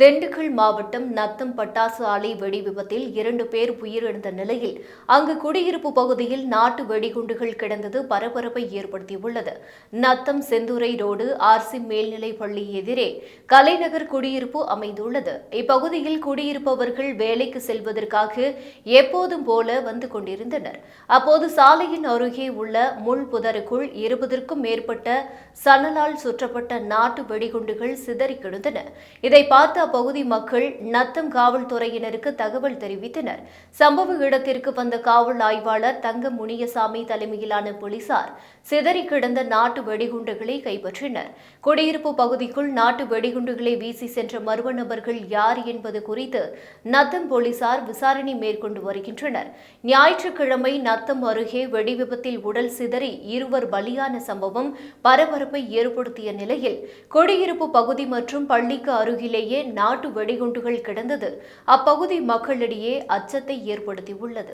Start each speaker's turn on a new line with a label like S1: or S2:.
S1: திண்டுக்கல் மாவட்டம் நத்தம் பட்டாசு ஆலை வெடி விபத்தில் இரண்டு பேர் உயிரிழந்த நிலையில் அங்கு குடியிருப்பு பகுதியில் நாட்டு வெடிகுண்டுகள் கிடந்தது பரபரப்பை ஏற்படுத்தியுள்ளது. நத்தம் செந்துறை ரோடு ஆர்சி மேல்நிலை பள்ளி எதிரே கலைநகர் குடியிருப்பு அமைந்துள்ளது. இப்பகுதியில் குடியிருப்பவர்கள் வேலைக்கு செல்வதற்காக எப்போதும் போல வந்து கொண்டிருந்தனர். அப்போது சாலையின் அருகே உள்ள முள் புதருக்குள் இருபதற்கும் மேற்பட்ட சணலால் சுற்றப்பட்ட நாட்டு வெடிகுண்டுகள் சிதறி கிடந்தன. இதை பார்த்த அப்பகுதி மக்கள் நத்தம் காவல்துறையினருக்கு தகவல் தெரிவித்தனர். சம்பவ இடத்திற்கு வந்த காவல் ஆய்வாளர் தங்க முனியசாமி தலைமையிலான போலீசார் சிதறி கிடந்த நாட்டு வெடிகுண்டுகளை கைப்பற்றினர். குடியிருப்பு பகுதிக்குள் நாட்டு வெடிகுண்டுகளை வீசி சென்ற மர்ம நபர்கள் யார் என்பது குறித்து நத்தம் போலீசார் விசாரணை மேற்கொண்டு வருகின்றனர். ஞாயிற்றுக்கிழமை நத்தம் அருகே வெடிவிபத்தில் உடல் சிதறி இருவர் பலியான சம்பவம் பரபரப்பை ஏற்படுத்திய நிலையில் குடியிருப்பு பகுதி மற்றும் பள்ளிக்கு அருகிலேயே நாட்டு வெடிகுண்டுகள் கிடந்தது. அப்பகுதி மக்களிடையே அச்சத்தை ஏற்படுத்தியுள்ளது.